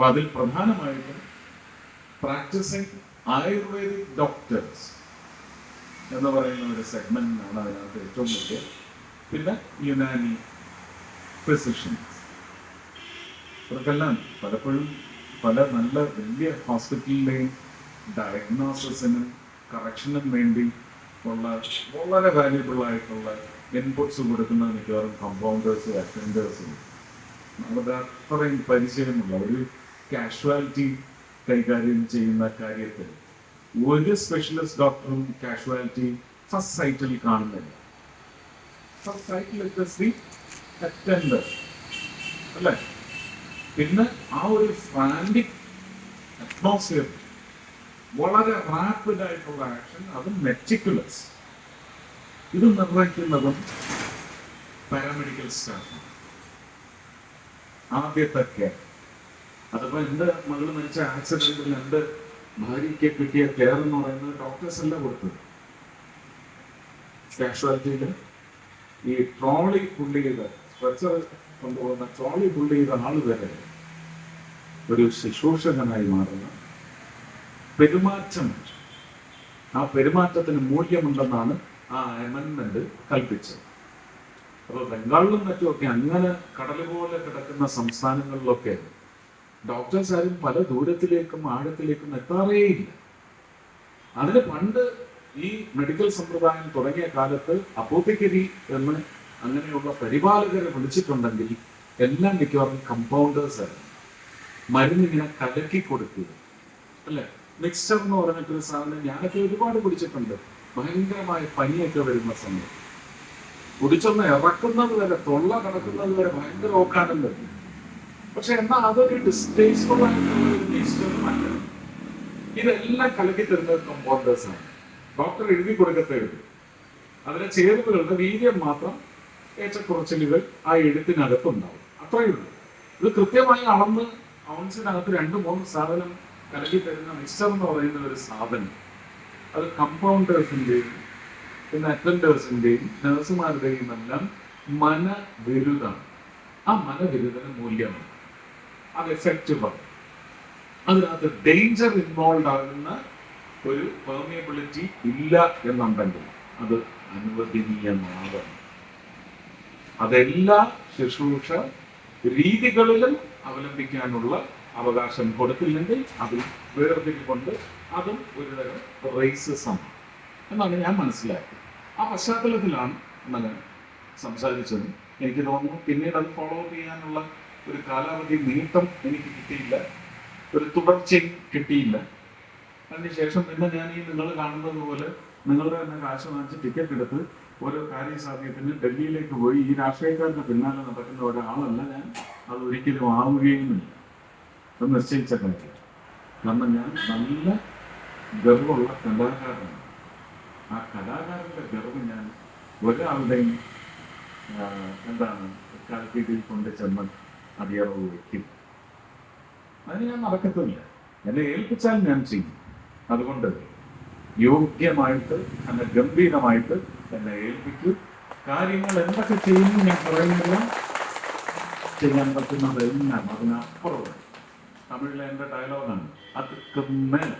അപ്പൊ അതിൽ പ്രധാനമായിട്ടും പ്രാക്ടീസിങ് ആയുർവേദിക് ഡോക്ടേഴ്സ് എന്ന് പറയുന്ന ഒരു സെഗ്മെന്റ് ആണ് അതിനകത്ത് ഏറ്റവും വലിയ. പിന്നെ യുനാനി ഫിസിഷ്യൻസ് ഇവർക്കെല്ലാം പലപ്പോഴും പല നല്ല വലിയ ഹോസ്പിറ്റലിലെയും ഡയഗ്നോസിസിനും കറക്ഷനും വേണ്ടി ഉള്ള വളരെ വാല്യുബിൾ ആയിട്ടുള്ള ഇൻപുട്സ് കൊടുക്കുന്ന മിക്കവാറും കമ്പൗണ്ടേഴ്സും അറ്റൻഡേഴ്സും അവരുടെ അത്രയും പരിചയമുള്ള ഒരു കാഷ്വാലിറ്റി കൈകാര്യം ചെയ്യുന്ന കാര്യത്തിൽ ഒരു സ്പെഷ്യലിസ്റ്റ് ഡോക്ടറും കാഷ്വാലിറ്റി ഫസ്റ്റ് സൈറ്റിൽ കാണുന്നില്ല. ഫസ്റ്റ് സൈറ്റിൽ അറ്റൻഡർ അല്ലേ? പിന്നെ ആ ഒരു ഫ്രാൻഡിക് അറ്റ്മോസ്ഫിയർ വളരെ റാപ്പിഡ് ആയിട്ടുള്ള ആക്ഷൻ അത് മെറ്റിക്കുലസ് ഇത് നിർവഹിക്കുന്നതും പാരാമെഡിക്കൽ സ്റ്റാഫാണ് ആദ്യത്തെ കെയർ അതിപ്പോ എന്റെ മകൾ മരിച്ച ആക്സിഡന്റിൽ എന്റെ ഭാര്യയ്ക്ക് കിട്ടിയ കെയർ എന്ന് പറയുന്നത് ഡോക്ടേഴ്സ് അല്ല കൊടുത്തത്. കാഷ്വാലിറ്റിയിൽ ഈ ട്രോളി പുള്ളി ചെയ്ത സ്ട്രെച്ചർ കൊണ്ടുപോകുന്ന ട്രോളി പുള്ളി ചെയ്ത ആൾ വരെ ഒരു ശുശ്രൂഷകനായി മാറുന്ന പെരുമാറ്റം. ആ പെരുമാറ്റത്തിന് മൂല്യമുണ്ടെന്നാണ് ആ അമെൻമെന്റ് കൽപ്പിച്ചത്. അപ്പോൾ ബംഗാളിലും മറ്റുമൊക്കെ അങ്ങനെ കടൽ പോലെ കിടക്കുന്ന സംസ്ഥാനങ്ങളിലൊക്കെ ഡോക്ടേഴ്സ് ആരും പല ദൂരത്തിലേക്കും ആഴത്തിലേക്കും എത്താറേയില്ല. അതിന് പണ്ട് ഈ മെഡിക്കൽ സമ്പ്രദായം തുടങ്ങിയ കാലത്ത് അപ്പോത്തിക്കരി എന്ന് അങ്ങനെയുള്ള പരിപാലകരെ വിളിച്ചിട്ടുണ്ടെങ്കിൽ എല്ലാം മിക്കവാറും കമ്പൗണ്ടേഴ്സ് ആയിരുന്നു. മരുന്നിങ്ങനെ കലക്കി കൊടുക്കുക. അല്ലെ? മിക്സ്ചർ എന്ന് പറഞ്ഞിട്ടൊരു സാധനം ഞാനൊക്കെ ഒരുപാട് കുടിച്ചിട്ടുണ്ട്. ഭയങ്കരമായ പനിയൊക്കെ വരുന്ന സമയം കുടിച്ചൊന്ന് ഇറക്കുന്നത് വരെ തൊള്ള കടക്കുന്നത് വരെ ഭയങ്കര ഓക്കാനം വരും പക്ഷെ എന്നാൽ അതൊരു ഡിസ്പ്ലേസ്ഫുൾ ആയിട്ടുള്ള ഒരു ഇതെല്ലാം കലക്കി തരുന്നത് കമ്പോണ്ടേഴ്സ് ആണ്. ഡോക്ടർ എഴുതി കൊടുക്കത്തേ ഉള്ളൂ. അതിലെ ചേരുവകളുടെ വീര്യം മാത്രം ഏറ്റക്കുറച്ചിലുകൾ ആ എഴുത്തിനകത്ത് ഉണ്ടാവും. അത്രയേ ഉള്ളൂ. ഇത് കൃത്യമായി അളന്ന് ഔൺസിനകത്ത് രണ്ട് മൂന്ന് സാധനം കലക്കി തരുന്ന മിക്സർ എന്ന് പറയുന്ന ഒരു സാധനം. അത് കമ്പൗണ്ടേഴ്സിന്റെയും പിന്നെ അറ്റൻഡേഴ്സിന്റെയും നഴ്സുമാരുടെയും എല്ലാം മനവിരുതാണ് ആ മനവിരുദ്ധന മൂല്യമാണ്. അത് എഫക്റ്റീവ് ആണ്. അതിനകത്ത് ഡേഞ്ചർ ഇൻവോൾവ് ആകുന്ന ഒരു പെർമിയബിലിറ്റി ഇല്ല എന്നുണ്ടെങ്കിൽ അത് അനുവദനീയമാകണം അതെല്ലാ ശുശ്രൂഷ രീതികളിലും അവലംബിക്കാനുള്ള അവകാശം കൊടുത്തില്ലെങ്കിൽ അതിൽ വേർതിരിവുണ്ട് അതും ഒരുതരം റേസിസം എന്നാണ് ഞാൻ മനസ്സിലാക്കിയത്. ആ പശ്ചാത്തലത്തിലാണ് അങ്ങനെ സംസാരിച്ചത്. എനിക്ക് തോന്നുന്നു പിന്നീട് അത് ഫോളോ ചെയ്യാനുള്ള ഒരു കാലാവധി നീട്ടം എനിക്ക് കിട്ടിയില്ല. ഒരു തുടർച്ചയും കിട്ടിയില്ല. അതിനുശേഷം പിന്നെ ഞാൻ ഈ നിങ്ങൾ കാണുന്നത് പോലെ നിങ്ങളുടെ തന്നെ കാശ് വാങ്ങിച്ച് ടിക്കറ്റ് എടുത്ത് ഓരോ കാര്യസാധ്യത്തിന് ഡൽഹിയിലേക്ക് പോയി. ഈ രാഷ്ട്രീയക്കാരുടെ പിന്നാലെ നടക്കുന്ന ഒരാളല്ല ഞാൻ. അത് ഒരിക്കലും ആവുകയുമില്ല. അത് നിശ്ചയിച്ച കാര്യം. കാരണം ഞാൻ നല്ല ഗർവമുള്ള കലാകാരനാണ്. ആ കലാകാരന്റെ ഗർവ് ഞാൻ ഒരാളുടെയും എന്താണ് കാൽക്കീട്ടിൽ കൊണ്ട് ചെന്ന് അടിയറവ് വയ്ക്കും അതിന് ഞാൻ നടക്കത്തില്ല എന്നെ ഏൽപ്പിച്ചാൽ ഞാൻ ചെയ്യും. അതുകൊണ്ട് യോഗ്യമായിട്ട് എന്നെ ഗംഭീരമായിട്ട് എന്നെ ഏൽപ്പിക്കും. കാര്യങ്ങൾ എന്തൊക്കെ ചെയ്യുന്നു ഞാൻ പറയുന്നില്ല. ചെയ്യാൻ പറ്റുന്നത് എല്ലാം അതിനപ്പുറം തമിഴിലെ എന്റെ ഡയലോഗാണ് അത് മേൽ